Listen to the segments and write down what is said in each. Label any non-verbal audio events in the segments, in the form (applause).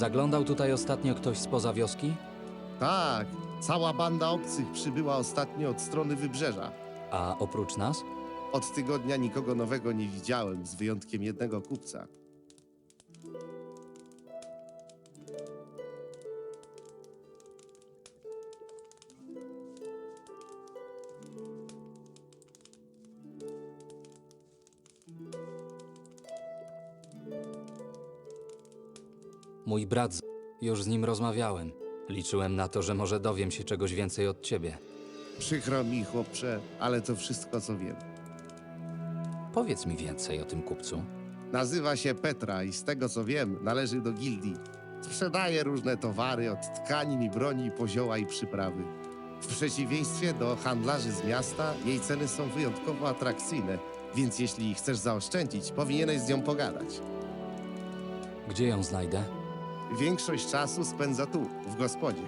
Zaglądał tutaj ostatnio ktoś spoza wioski? Tak, cała banda obcych przybyła ostatnio od strony wybrzeża. A oprócz nas? Od tygodnia nikogo nowego nie widziałem, z wyjątkiem jednego kupca. Mój brat. z- Już z nim rozmawiałem. Liczyłem na to, że może dowiem się czegoś więcej od ciebie. Przykro mi, chłopcze, ale to wszystko, co wiem. Powiedz mi więcej o tym kupcu. Nazywa się Petra i z tego, co wiem, należy do gildii. Sprzedaje różne towary, od tkanin i broni, po zioła i przyprawy. W przeciwieństwie do handlarzy z miasta, jej ceny są wyjątkowo atrakcyjne, więc jeśli chcesz zaoszczędzić, powinieneś z nią pogadać. Gdzie ją znajdę? Większość czasu spędza tu, w gospodzie.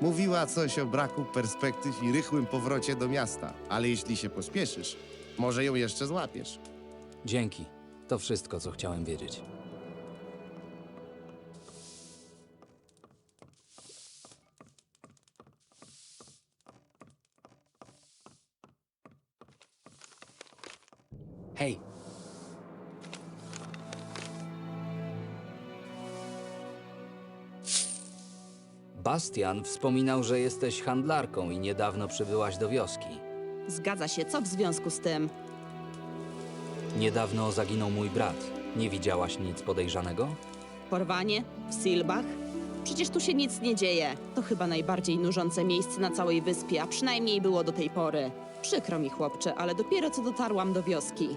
Mówiła coś o braku perspektyw i rychłym powrocie do miasta, ale jeśli się pospieszysz, może ją jeszcze złapiesz. Dzięki. To wszystko, co chciałem wiedzieć. Bastian wspominał, że jesteś handlarką i niedawno przybyłaś do wioski. Zgadza się, co w związku z tym? Niedawno zaginął mój brat. Nie widziałaś nic podejrzanego? Porwanie? W Silbach? Przecież tu się nic nie dzieje. To chyba najbardziej nużące miejsce na całej wyspie, a przynajmniej było do tej pory. Przykro mi, chłopcze, ale dopiero co dotarłam do wioski.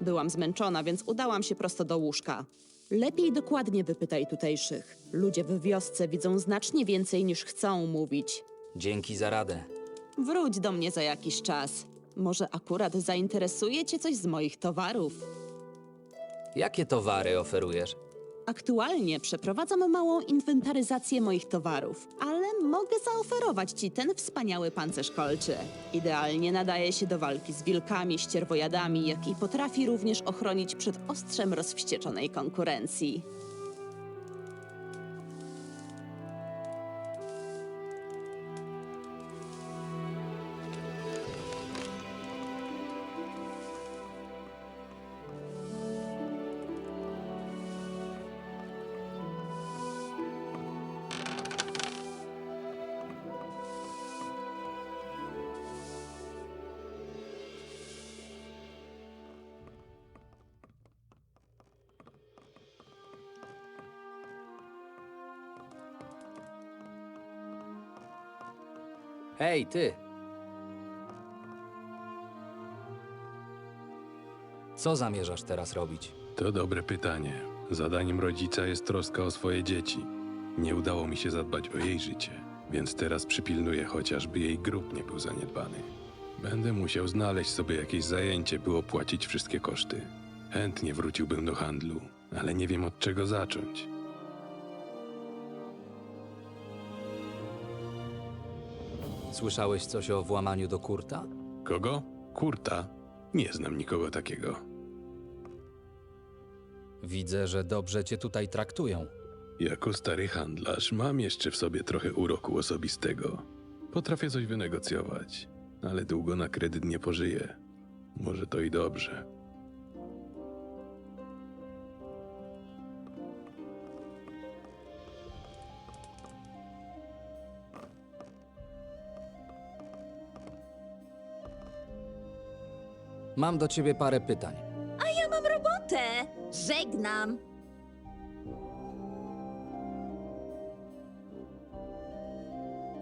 Byłam zmęczona, więc udałam się prosto do łóżka. Lepiej dokładnie wypytaj tutejszych. Ludzie w wiosce widzą znacznie więcej niż chcą mówić. Dzięki za radę. Wróć do mnie za jakiś czas. Może akurat zainteresuje cię coś z moich towarów. Jakie towary oferujesz? Aktualnie przeprowadzam małą inwentaryzację moich towarów, ale mogę zaoferować ci ten wspaniały pancerz kolczy. Idealnie nadaje się do walki z wilkami, ścierwojadami, jak i potrafi również ochronić przed ostrzem rozwścieczonej konkurencji. Hej, ty! Co zamierzasz teraz robić? To dobre pytanie. Zadaniem rodzica jest troska o swoje dzieci. Nie udało mi się zadbać o jej życie, więc teraz przypilnuję chociażby jej grób nie był zaniedbany. Będę musiał znaleźć sobie jakieś zajęcie, by opłacić wszystkie koszty. Chętnie wróciłbym do handlu, ale nie wiem od czego zacząć. Słyszałeś coś o włamaniu do kurta? Kogo? Kurta? Nie znam nikogo takiego. Widzę, że dobrze cię tutaj traktują. Jako stary handlarz mam jeszcze w sobie trochę uroku osobistego. Potrafię coś wynegocjować, ale długo na kredyt nie pożyję. Może to i dobrze. Mam do ciebie parę pytań. Ja mam robotę! Żegnam!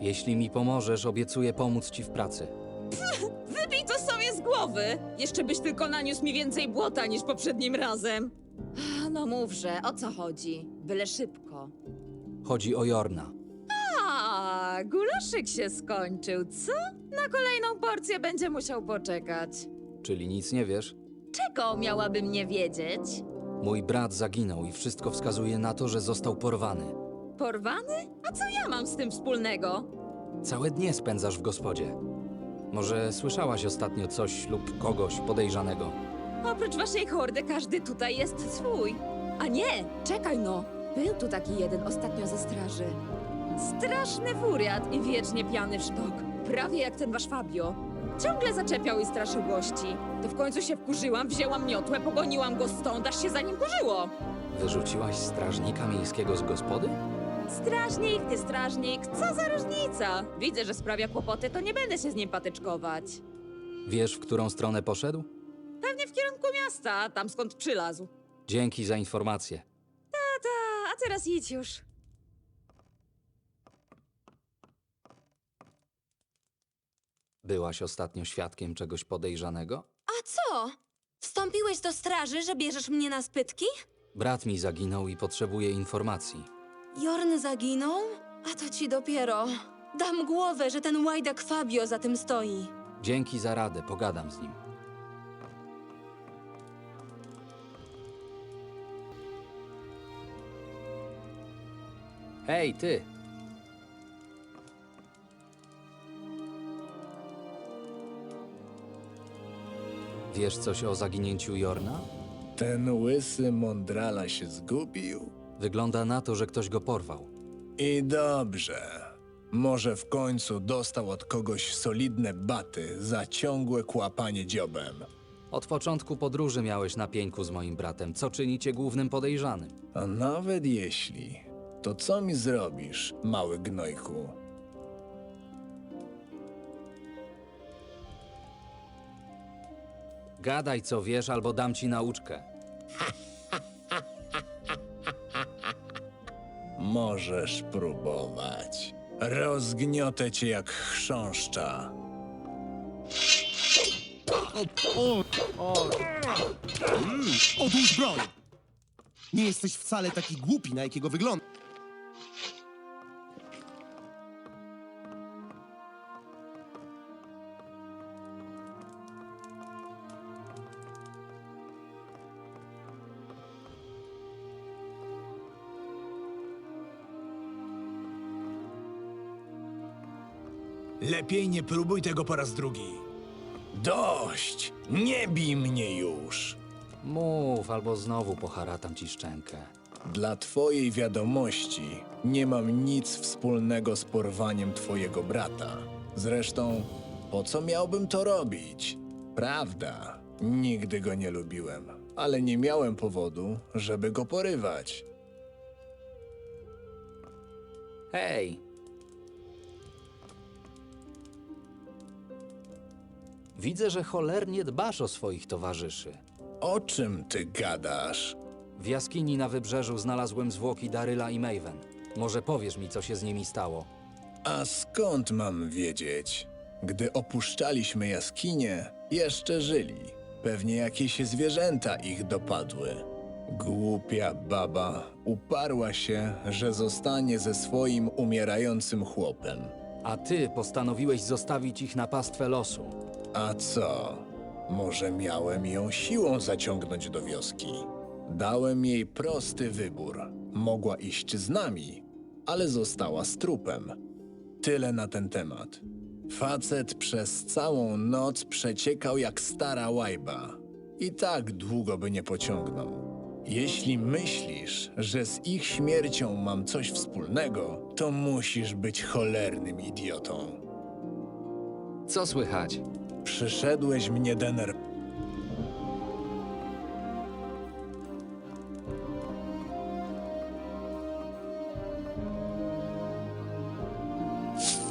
Jeśli mi pomożesz, obiecuję pomóc ci w pracy. Wybij to sobie z głowy! Jeszcze byś tylko naniósł mi więcej błota niż poprzednim razem. No mówże, o co chodzi? Byle szybko. Chodzi o Jorna. A, gulaszyk się skończył, co? Na kolejną porcję będzie musiał poczekać. Czyli nic nie wiesz? Czego miałabym nie wiedzieć? Mój brat zaginął i wszystko wskazuje na to, że został porwany. Porwany? A co ja mam z tym wspólnego? Całe dnie spędzasz w gospodzie. Może słyszałaś ostatnio coś lub kogoś podejrzanego? Oprócz waszej hordy każdy tutaj jest swój. A nie, czekaj no. Był tu taki jeden ostatnio ze straży. Straszny furiat i wiecznie piany w sztok. Prawie jak ten wasz Fabio. Ciągle zaczepiał i straszył gości. To w końcu się wkurzyłam, wzięłam miotłę, pogoniłam go stąd, aż się za nim kurzyło. Wyrzuciłaś strażnika miejskiego z gospody? Strażnik, ty strażnik, co za różnica? Widzę, że sprawia kłopoty, to nie będę się z nim patyczkować. Wiesz, w którą stronę poszedł? Pewnie w kierunku miasta, tam skąd przylazł. Dzięki za informację. Tata, a teraz idź już. Byłaś ostatnio świadkiem czegoś podejrzanego? A co? Wstąpiłeś do straży, że bierzesz mnie na spytki? Brat mi zaginął i potrzebuje informacji. Jorn zaginął? A to ci dopiero. Dam głowę, że ten łajdak Fabio za tym stoi. Dzięki za radę, pogadam z nim. Hej, ty! Wiesz coś o zaginięciu Jorna? Ten łysy mądrala się zgubił? Wygląda na to, że ktoś go porwał. I dobrze. Może w końcu dostał od kogoś solidne baty za ciągłe kłapanie dziobem. Od początku podróży miałeś na pieńku z moim bratem, co czyni cię głównym podejrzanym. A nawet jeśli, to co mi zrobisz, mały gnojku? Gadaj co wiesz, albo dam ci nauczkę. Możesz próbować. Rozgniotę cię jak chrząszcza. Odłóż broń! Nie jesteś wcale taki głupi, na jakiego wygląda. Lepiej nie próbuj tego po raz drugi. Dość! Nie bij mnie już! Mów, albo znowu poharatam ci szczękę. Dla twojej wiadomości nie mam nic wspólnego z porwaniem twojego brata. Zresztą, po co miałbym to robić? Prawda, nigdy go nie lubiłem, ale nie miałem powodu, żeby go porywać. Hej! Widzę, że cholernie dbasz o swoich towarzyszy. O czym ty gadasz? W jaskini na wybrzeżu znalazłem zwłoki Daryla i Maven. Może powiesz mi, co się z nimi stało? A skąd mam wiedzieć? Gdy opuszczaliśmy jaskinię, jeszcze żyli. Pewnie jakieś zwierzęta ich dopadły. Głupia baba uparła się, że zostanie ze swoim umierającym chłopem. A ty postanowiłeś zostawić ich na pastwę losu. A co? Może miałem ją siłą zaciągnąć do wioski? Dałem jej prosty wybór. Mogła iść z nami, ale została z trupem. Tyle na ten temat. Facet przez całą noc przeciekał jak stara łajba. I tak długo by nie pociągnął. Jeśli myślisz, że z ich śmiercią mam coś wspólnego, to musisz być cholernym idiotą. Co słychać? Przyszedłeś mnie dener...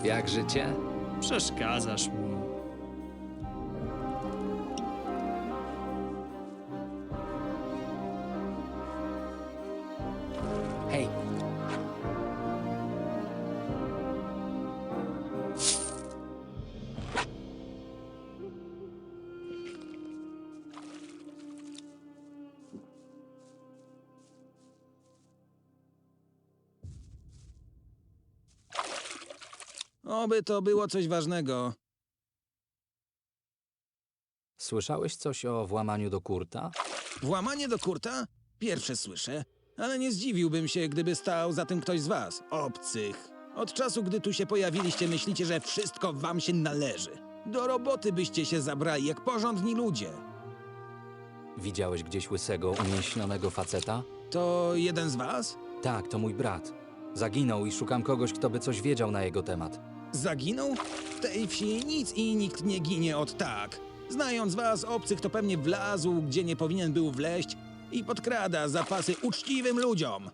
Jak życie? Przeszkadzasz mu. Oby to było coś ważnego. Słyszałeś coś o włamaniu do kurta? Włamanie do kurta? Pierwsze słyszę, ale nie zdziwiłbym się, gdyby stał za tym ktoś z was, obcych. Od czasu, gdy tu się pojawiliście, myślicie, że wszystko wam się należy. Do roboty byście się zabrali jak porządni ludzie. Widziałeś gdzieś łysego, umięśnionego faceta? To jeden z was? Tak, to mój brat. Zaginął i szukam kogoś, kto by coś wiedział na jego temat. Zaginął? W tej wsi nic i nikt nie ginie od tak. Znając was, obcych to pewnie wlazł, gdzie nie powinien był wleźć i podkrada zapasy uczciwym ludziom.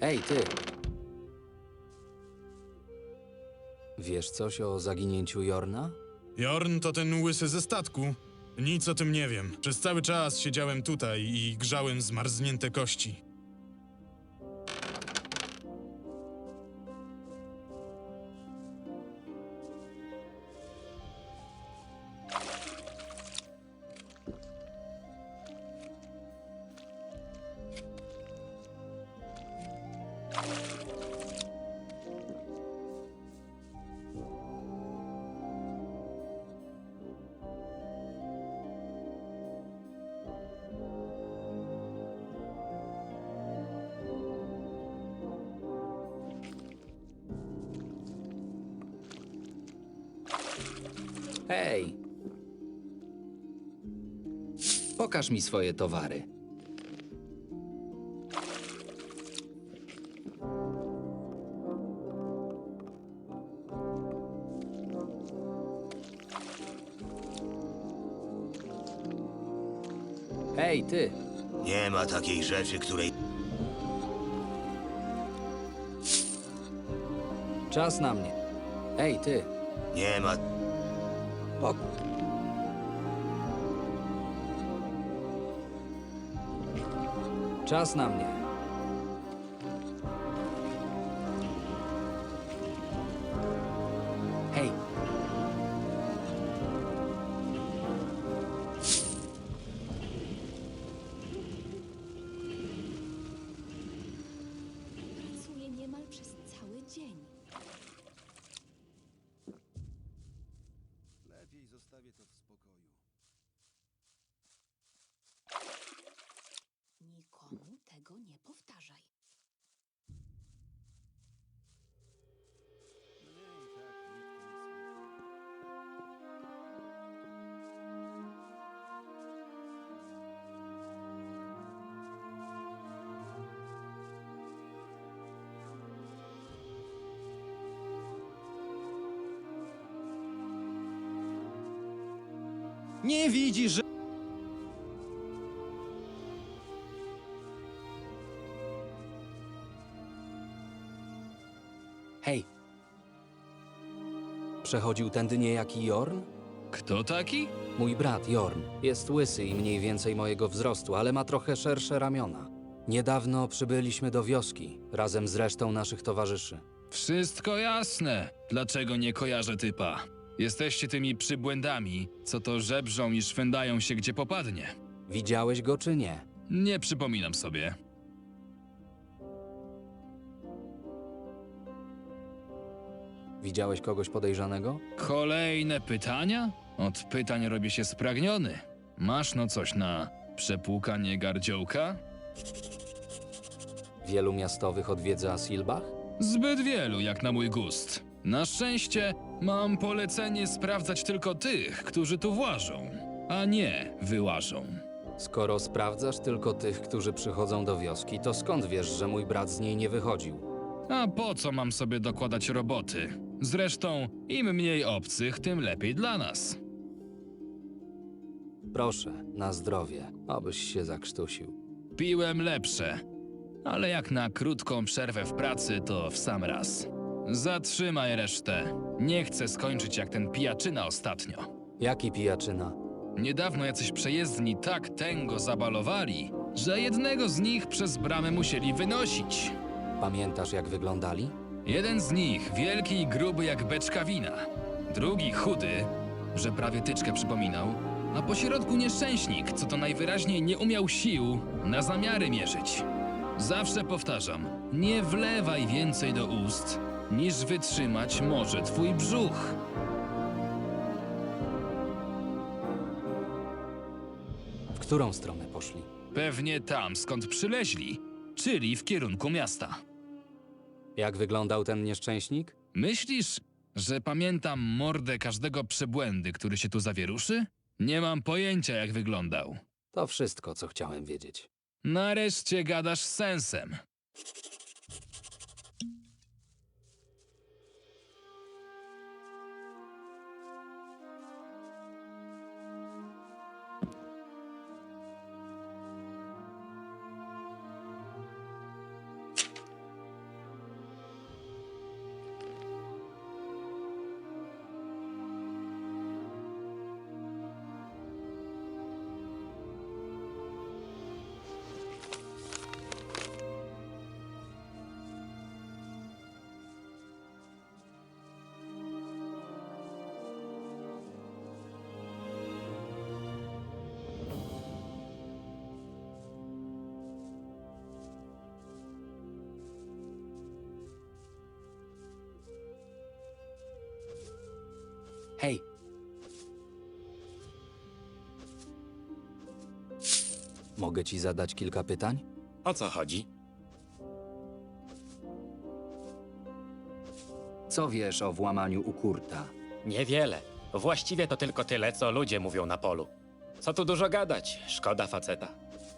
Ej, ty! Wiesz coś o zaginięciu Jorna? Jorn to ten łysy ze statku. Nic o tym nie wiem. Przez cały czas siedziałem tutaj i grzałem zmarznięte kości. Mi swoje towary. Hej, ty! Nie ma takiej rzeczy, której Czas na mnie. Ej, ty! nie ma. O... Czas na mnie. Hej! Pracuję niemal przez cały dzień. Lepiej zostawię to w spokoju. Nikomu tego nie powtarzaj. Nikt nic nie Nie widzisz, że... Przechodził tędy niejaki Jorn? Kto taki? Mój brat Jorn jest łysy i mniej więcej mojego wzrostu, ale ma trochę szersze ramiona. Niedawno przybyliśmy do wioski, razem z resztą naszych towarzyszy. Wszystko jasne. Dlaczego nie kojarzę typa? Jesteście tymi przybłędami, co to żebrzą i szwędają się gdzie popadnie. Widziałeś go czy nie? Nie przypominam sobie. Widziałeś kogoś podejrzanego? Kolejne pytania? Od pytań robię się spragniony. Masz no coś na przepłukanie gardziołka? Wielu miastowych odwiedza Silbach? Zbyt wielu, jak na mój gust. Na szczęście mam polecenie sprawdzać tylko tych, którzy tu włażą, a nie wyłażą. Skoro sprawdzasz tylko tych, którzy przychodzą do wioski, to skąd wiesz, że mój brat z niej nie wychodził? A po co mam sobie dokładać roboty? Zresztą, im mniej obcych, tym lepiej dla nas. Proszę, na zdrowie, obyś się zakrztusił. Piłem lepsze, ale jak na krótką przerwę w pracy, to w sam raz. Zatrzymaj resztę. Nie chcę skończyć jak ten pijaczyna ostatnio. Jaki pijaczyna? Niedawno jacyś przejezdni tak tęgo zabalowali, że jednego z nich przez bramę musieli wynosić. Pamiętasz, jak wyglądali? Jeden z nich wielki i gruby jak beczka wina. Drugi chudy, że prawie tyczkę przypominał. A po środku nieszczęśnik, co to najwyraźniej nie umiał sił na zamiary mierzyć. Zawsze powtarzam, nie wlewaj więcej do ust, niż wytrzymać może twój brzuch. W którą stronę poszli? Pewnie tam, skąd przyleźli, czyli w kierunku miasta. Jak wyglądał ten nieszczęśnik? Myślisz, Że pamiętam mordę każdego przebłędy, który się tu zawieruszy? Nie mam pojęcia, jak wyglądał. To wszystko, co chciałem wiedzieć. Nareszcie gadasz z sensem. Hej! Mogę ci zadać kilka pytań? O co chodzi? Co wiesz o włamaniu u Kurta? Niewiele. Właściwie to tylko tyle, co ludzie mówią na polu. Co tu dużo gadać? Szkoda faceta.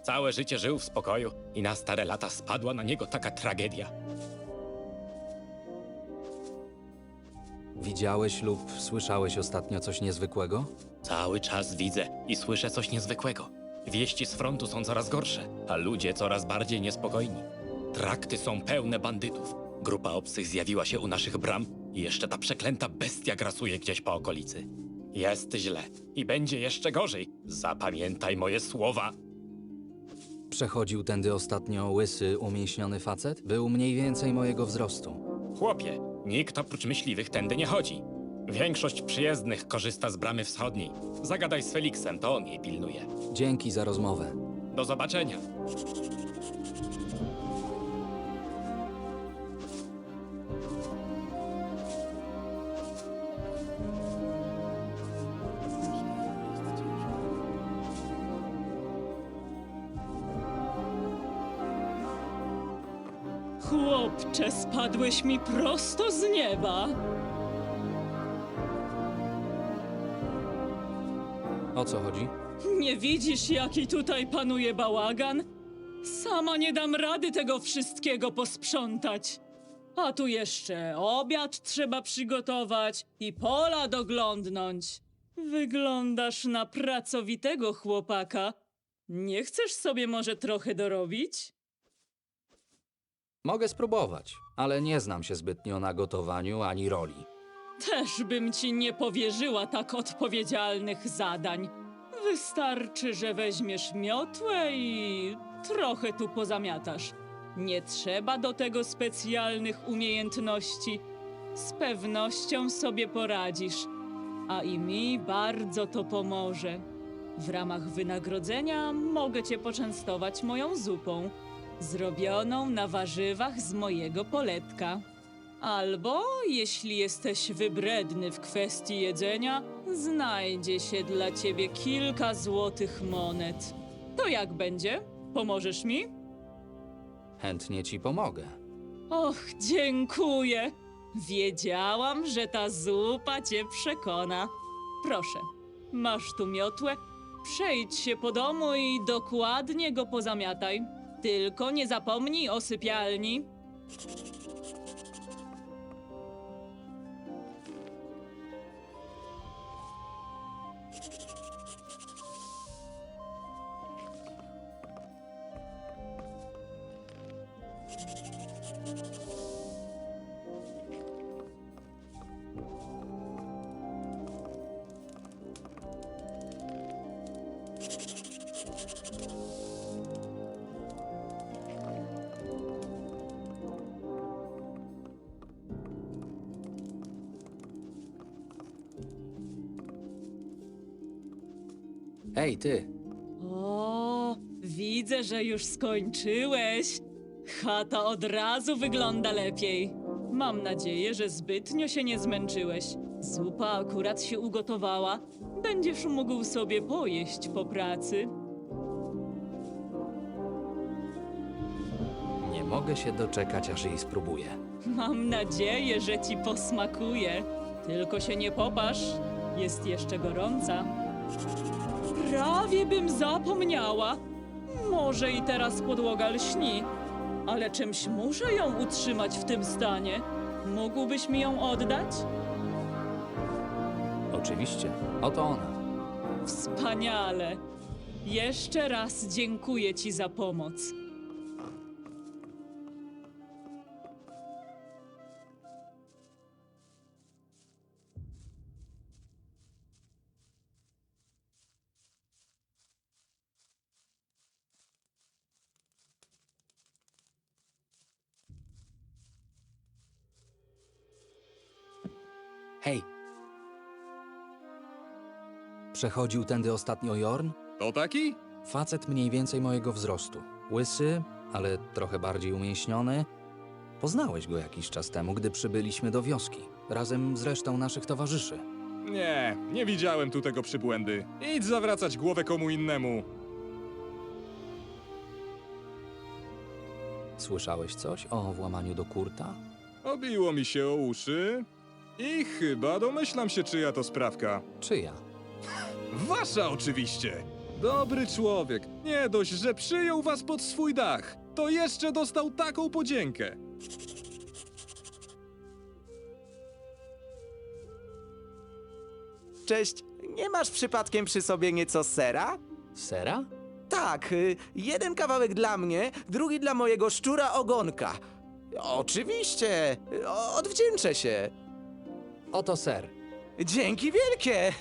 Całe życie żył w spokoju i na stare lata spadła na niego taka tragedia. Widziałeś lub słyszałeś ostatnio coś niezwykłego? Cały czas widzę i słyszę coś niezwykłego. Wieści z frontu są coraz gorsze, a ludzie coraz bardziej niespokojni. Trakty są pełne bandytów. Grupa obcych zjawiła się u naszych bram i jeszcze ta przeklęta bestia grasuje gdzieś po okolicy. Jest źle i będzie jeszcze gorzej. Zapamiętaj moje słowa. Przechodził tędy ostatnio łysy, umięśniony facet? Był mniej więcej mojego wzrostu. Chłopie, nikt oprócz myśliwych tędy nie chodzi. Większość przyjezdnych korzysta z bramy wschodniej. Zagadaj z Feliksem, to on jej pilnuje. Dzięki za rozmowę. Do zobaczenia. Chłopcze, spadłeś mi prosto z nieba. O co chodzi? Nie widzisz, jaki tutaj panuje bałagan? Sama nie dam rady tego wszystkiego posprzątać. A tu jeszcze obiad trzeba przygotować i pola doglądnąć. Wyglądasz na pracowitego chłopaka. Nie chcesz sobie może trochę dorobić? Mogę spróbować, ale nie znam się zbytnio na gotowaniu ani roli. Też bym ci nie powierzyła tak odpowiedzialnych zadań. Wystarczy, że weźmiesz miotłę i trochę tu pozamiatasz. Nie trzeba do tego specjalnych umiejętności. Z pewnością sobie poradzisz, a i mi bardzo to pomoże. W ramach wynagrodzenia mogę cię poczęstować moją zupą, zrobioną na warzywach z mojego poletka. Albo, jeśli jesteś wybredny w kwestii jedzenia, znajdzie się dla ciebie kilka złotych monet. To jak będzie? Pomożesz mi? Chętnie ci pomogę. Och, dziękuję. Wiedziałam, że ta zupa cię przekona. Proszę, masz tu miotłę. Przejdź się po domu i dokładnie go pozamiataj. Tylko nie zapomnij o sypialni. Już skończyłeś. Chata od razu wygląda lepiej. Mam nadzieję, że zbytnio się nie zmęczyłeś. Zupa akurat się ugotowała. Będziesz mógł sobie pojeść po pracy. Nie mogę się doczekać, aż jej spróbuję. Mam nadzieję, że ci posmakuje. Tylko się nie popasz, jest jeszcze gorąca. Prawie bym zapomniała. Może i teraz podłoga lśni, ale czymś muszę ją utrzymać w tym stanie. Mógłbyś mi ją oddać? Oczywiście. Oto ona. Wspaniale. Jeszcze raz dziękuję ci za pomoc. Hej! Przechodził tędy ostatnio Jorn? To taki? Facet mniej więcej mojego wzrostu. Łysy, ale trochę bardziej umięśniony. Poznałeś go jakiś czas temu, gdy przybyliśmy do wioski, razem z resztą naszych towarzyszy. Nie, nie widziałem tu tego przybłędy. Idź zawracać głowę komu innemu. Słyszałeś coś o włamaniu do kurta? Obiło mi się o uszy i chyba domyślam się, czyja to sprawka. Czyja? (laughs) Wasza oczywiście. Dobry człowiek. Nie dość, że przyjął was pod swój dach, to jeszcze dostał taką podziękę. Cześć, nie masz przypadkiem przy sobie nieco sera? Sera? Tak, y, jeden kawałek dla mnie, drugi dla mojego szczura ogonka. Oczywiście, o- odwdzięczę się. Oto ser. Dzięki wielkie!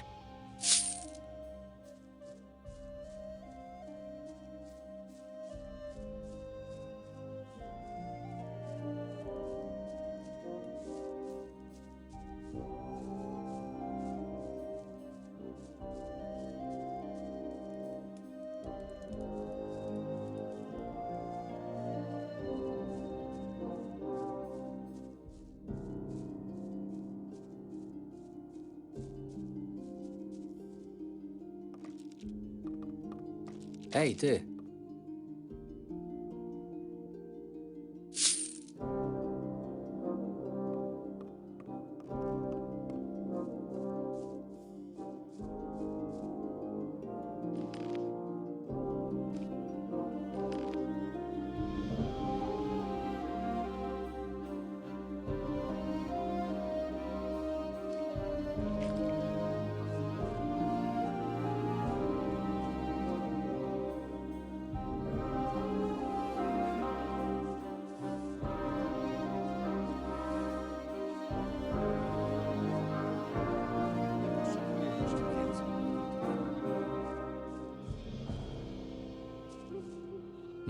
Ej, ty!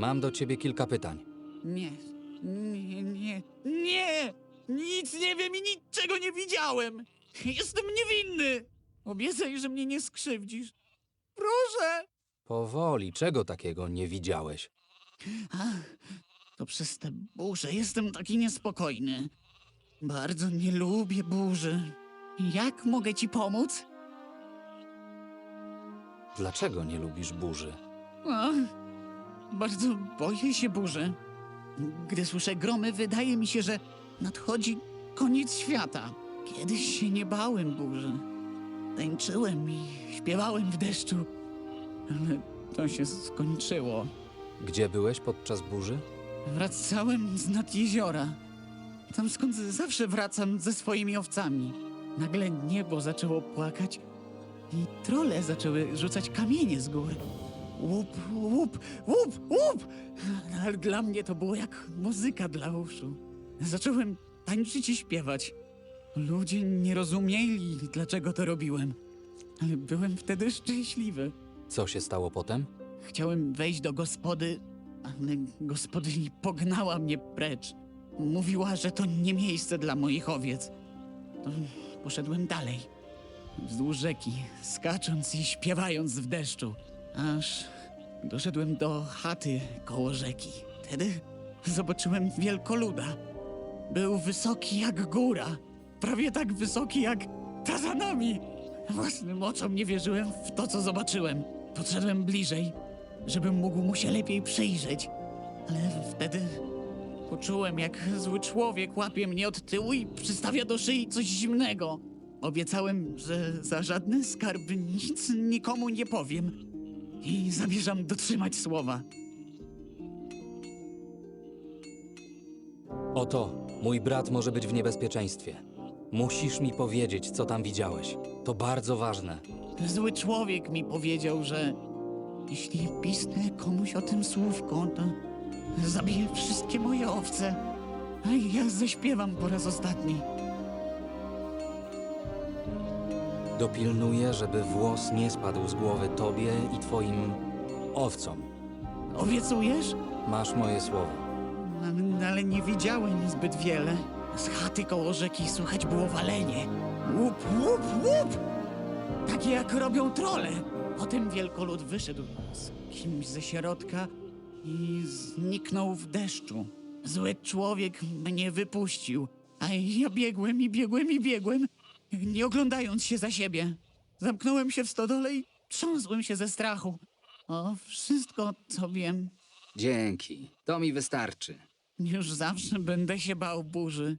Mam do ciebie kilka pytań. Nie, nie, nie, nie! Nic nie wiem i niczego nie widziałem! Jestem niewinny! Obiecaj, że mnie nie skrzywdzisz. Proszę! Powoli, czego takiego nie widziałeś? Ach, to przez te burze jestem taki niespokojny. Bardzo nie lubię burzy. Jak mogę ci pomóc? Dlaczego nie lubisz burzy? Ach, bardzo boję się burzy. Gdy słyszę gromy, wydaje mi się, że nadchodzi koniec świata. Kiedyś się nie bałem burzy. Tańczyłem i śpiewałem w deszczu, ale to się skończyło. Gdzie byłeś podczas burzy? Wracałem z nad jeziora. Tam skąd zawsze wracam ze swoimi owcami. Nagle niebo zaczęło płakać i trole zaczęły rzucać kamienie z gór. Łup, łup, łup, łup! Ale dla mnie to było jak muzyka dla uszu. Zacząłem tańczyć i śpiewać. Ludzie nie rozumieli, dlaczego to robiłem. Ale byłem wtedy szczęśliwy. Co się stało potem? Chciałem wejść do gospody, ale gospodyni pognała mnie precz. Mówiła, że to nie miejsce dla moich owiec. To poszedłem dalej, wzdłuż rzeki, skacząc i śpiewając w deszczu, aż doszedłem do chaty koło rzeki. Wtedy zobaczyłem wielkoluda. Był wysoki jak góra, prawie tak wysoki jak ta za nami. Własnym oczom nie wierzyłem w to, co zobaczyłem. Podszedłem bliżej, żebym mógł mu się lepiej przyjrzeć. Ale wtedy poczułem, jak zły człowiek łapie mnie od tyłu i przystawia do szyi coś zimnego. Obiecałem, że za żadne skarby nic nikomu nie powiem. I zamierzam dotrzymać słowa. Oto, mój brat może być w niebezpieczeństwie. Musisz mi powiedzieć, co tam widziałeś. To bardzo ważne. Zły człowiek mi powiedział, że jeśli pisnę komuś o tym słówko, to zabiję wszystkie moje owce. A ja zaśpiewam po raz ostatni. Dopilnuję, żeby włos nie spadł z głowy tobie i twoim owcom. Obiecujesz? Masz moje słowo. Ale, ale nie widziałem zbyt wiele. Z chaty koło rzeki słychać było walenie. Łup, łup, łup! Takie jak robią trole. Potem wielkolud wyszedł z kimś ze środka i zniknął w deszczu. Zły człowiek mnie wypuścił, a ja biegłem i biegłem i biegłem, nie oglądając się za siebie. Zamknąłem się w stodole i trząsłem się ze strachu. O, wszystko, co wiem. Dzięki. To mi wystarczy. Już zawsze będę się bał burzy.